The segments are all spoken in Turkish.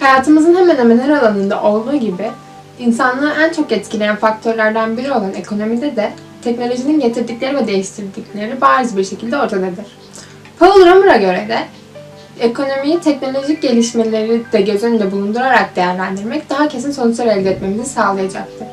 Hayatımızın hemen hemen her alanında olduğu gibi insanlığı en çok etkileyen faktörlerden biri olan ekonomide de teknolojinin getirdikleri ve değiştirdikleri bariz bir şekilde ortadadır. Paul Romer'a göre de ekonomiyi teknolojik gelişmeleri de göz önünde bulundurarak değerlendirmek daha kesin sonuçlar elde etmemizi sağlayacaktır.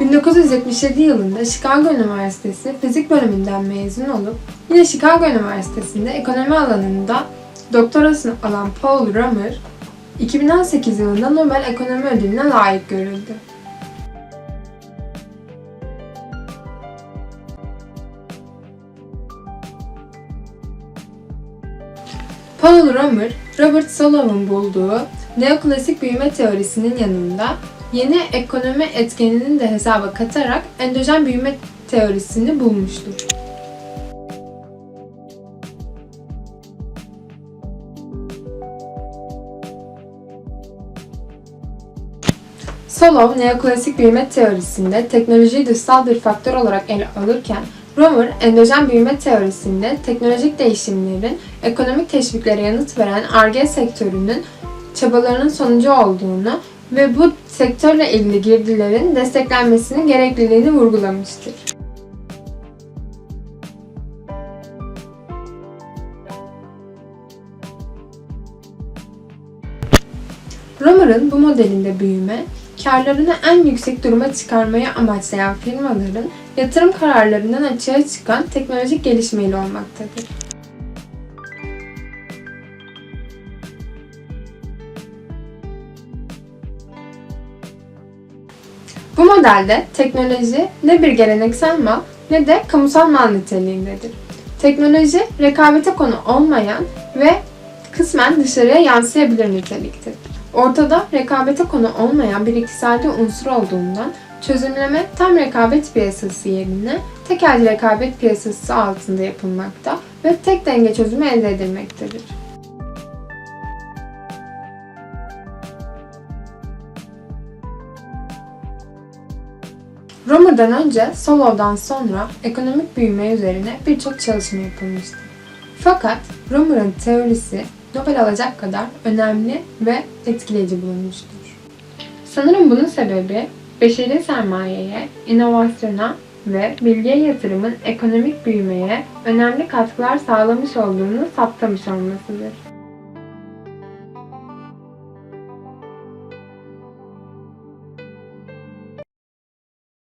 ...1977 yılında Chicago Üniversitesi fizik bölümünden mezun olup yine Chicago Üniversitesi'nde ekonomi alanında doktorasını alan Paul Romer, 2018 yılında Nobel Ekonomi Ödülü'ne layık görüldü. Paul Romer, Robert Solove'un bulduğu neoklasik büyüme teorisinin yanında yeni ekonomi etkenini de hesaba katarak endojen büyüme teorisini bulmuştur. Solov, neoklasik büyüme teorisinde teknolojiyi dışsal bir faktör olarak ele alırken, Romer, endojen büyüme teorisinde teknolojik değişimlerin ekonomik teşviklere yanıt veren ARGE sektörünün çabalarının sonucu olduğunu ve bu sektörle ilgili girdilerin desteklenmesinin gerekliliğini vurgulamıştır. Romer'ın bu modelinde büyüme, karlarını en yüksek duruma çıkarmayı amaçlayan firmaların yatırım kararlarından açığa çıkan teknolojik gelişmeyle olmaktadır. Bu modelde teknoloji ne bir geleneksel mal ne de kamusal mal niteliğindedir. Teknoloji rekabete konu olmayan ve kısmen dışarıya yansıyabilir niteliktir. Ortada rekabete konu olmayan bir iktisadi unsur olduğundan çözümleme tam rekabet piyasası yerine tekel rekabet piyasası altında yapılmakta ve tek denge çözümü elde edilmektedir. Romer'dan önce Solov'dan sonra ekonomik büyüme üzerine birçok çalışma yapılmıştır. Fakat Romer'ın teorisi Nobel alacak kadar önemli ve etkileyici bulunmuştur. Sanırım bunun sebebi beşeri sermayeye, inovasyona ve bilgiye yatırımın ekonomik büyümeye önemli katkılar sağlamış olduğunu saptamış olmasıdır.